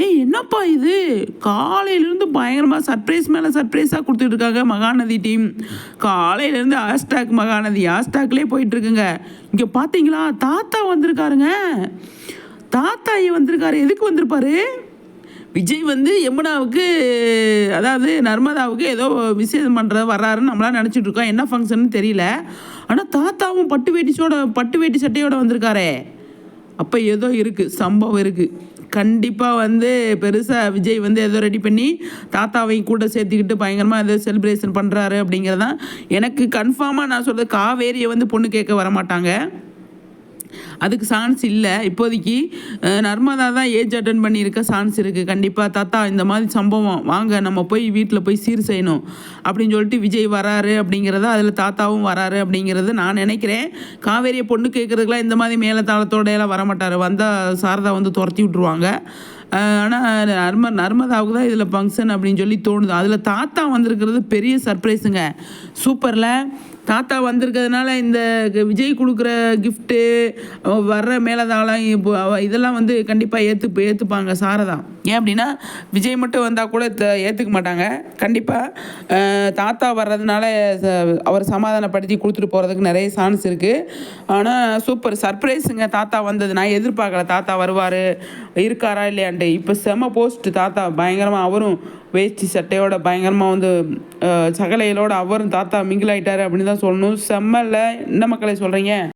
ஏய் என்னப்பா இது? காலையிலேருந்து பயங்கரமாக சர்ப்ரைஸ் மேலே சர்ப்ரைஸாக கொடுத்துட்ருக்காங்க மகாநதி டீம் காலையிலேருந்து ஹேஷ்டாக் மகாநதி ஹேஷ்டாக்லேயே போயிட்டுருக்குங்க இங்கே பார்த்தீங்களா தாத்தா வந்திருக்காருங்க. தாத்தா ஐயா வந்திருக்காரு. எதுக்கு வந்திருப்பாரு? விஜய் வந்து யமுனாவுக்கு அதாவது நர்மதாவுக்கு ஏதோ விசேஷம் பண்ணுறது வர்றாருன்னு நம்மளாம் நினச்சிட்ருக்கோம். என்ன ஃபங்க்ஷன் தெரியல. ஆனால் தாத்தாவும் பட்டு வேட்டிச்சோட பட்டு வேட்டி சட்டையோடு வந்திருக்காரே. அப்போ ஏதோ இருக்குது சம்பவம் இருக்குது கண்டிப்பாக வந்து பெருசாக விஜய் வந்து ஏதோ ரெடி பண்ணி தாத்தாவையும் கூட சேர்த்துக்கிட்டு பயங்கரமாக ஏதோ செலிப்ரேஷன் பண்ணுறாரு அப்படிங்கிறதான். எனக்கு கன்ஃபார்மாக நான் சொல்கிறது காவேரியை வந்து பொண்ணு கேட்க வரமாட்டாங்க. அதுக்கு சான்ஸ் இல்லை. இப்போதைக்கு நர்மதா தான் ஏஜ் அட்டன் பண்ணியிருக்க சான்ஸ் இருக்குது கண்டிப்பாக தாத்தா இந்த மாதிரி சம்பவம் வாங்க நம்ம போய் வீட்டில் போய் சீர் செய்யணும் அப்படின்னு சொல்லிட்டு விஜய் வராரு அப்படிங்கிறத அதில் தாத்தாவும் வராரு அப்படிங்கிறது நான் நினைக்கிறேன். காவேரியை பொண்ணு கேட்குறதுக்குலாம் இந்த மாதிரி மேலே தாளத்தோடையெல்லாம் வரமாட்டார். வந்தால் சாரதா வந்து துரத்தி விட்ருவாங்க ஆனால் நர்ம நர்மதாவுக்கு தான் இதில் ஃபங்க்ஷன் அப்படின்னு சொல்லி தோணுது. அதில் தாத்தா வந்திருக்கிறது பெரிய சர்ப்ரைஸுங்க சூப்பரில் தாத்தா வந்திருக்கிறதுனால இந்த க- விஜய் கொடுக்குற கிஃப்ட்டு வர்ற மேலதாளம் இப்போ இதெல்லாம் வந்து கண்டிப்பாக ஏற்று ஏற்றுப்பாங்க சாரதா. ஏன் அப்படின்னா விஜய் மட்டும் வந்தால் கூட ஏற்றுக்க மாட்டாங்க. கண்டிப்பாக தாத்தா வர்றதுனால அவர் சமாதானப்படுத்தி கொடுத்துட்டு போகிறதுக்கு நிறைய சான்ஸ் இருக்குது ஆனால் சூப்பர் சர்ப்ரைஸுங்க தாத்தா வந்தது. நான் எதிர்பார்க்கல தாத்தா வருவார் இருக்காரா இல்லையான்ட்டு. இப்போ செம போஸ்ட் தாத்தா பயங்கரமாக அவரும் வேஷ்டி சட்டையோட பயங்கரமாக வந்து சகலையிலோட அவரும் தாத்தா மிங்கில் ஆகிட்டாரு அப்படின்னு தான் சொல்லணும். செம்மல்ல. என்ன மக்களை சொல்கிறீங்க